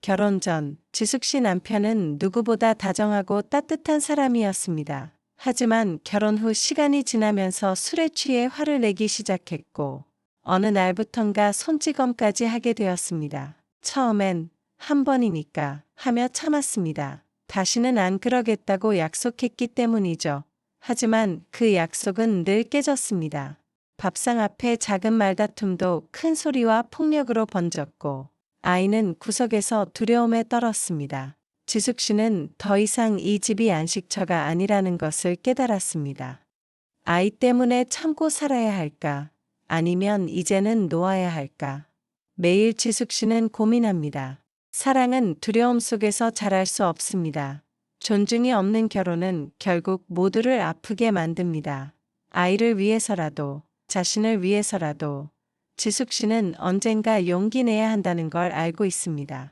결혼 전 지숙 씨 남편은 누구보다 다정하고 따뜻한 사람이었습니다. 하지만 결혼 후 시간이 지나면서 술에 취해 화를 내기 시작했고 어느 날부턴가 손찌검까지 하게 되었습니다. 처음엔 한 번이니까 하며 참았습니다. 다시는 안 그러겠다고 약속했기 때문이죠. 하지만 그 약속은 늘 깨졌습니다. 밥상 앞에 작은 말다툼도 큰 소리와 폭력으로 번졌고 아이는 구석에서 두려움에 떨었습니다. 지숙 씨는 더 이상 이 집이 안식처가 아니라는 것을 깨달았습니다. 아이 때문에 참고 살아야 할까? 아니면 이제는 놓아야 할까? 매일 지숙 씨는 고민합니다. 사랑은 두려움 속에서 자랄 수 없습니다. 존중이 없는 결혼은 결국 모두를 아프게 만듭니다. 아이를 위해서라도, 자신을 위해서라도, 지숙 씨는 언젠가 용기 내야 한다는 걸 알고 있습니다.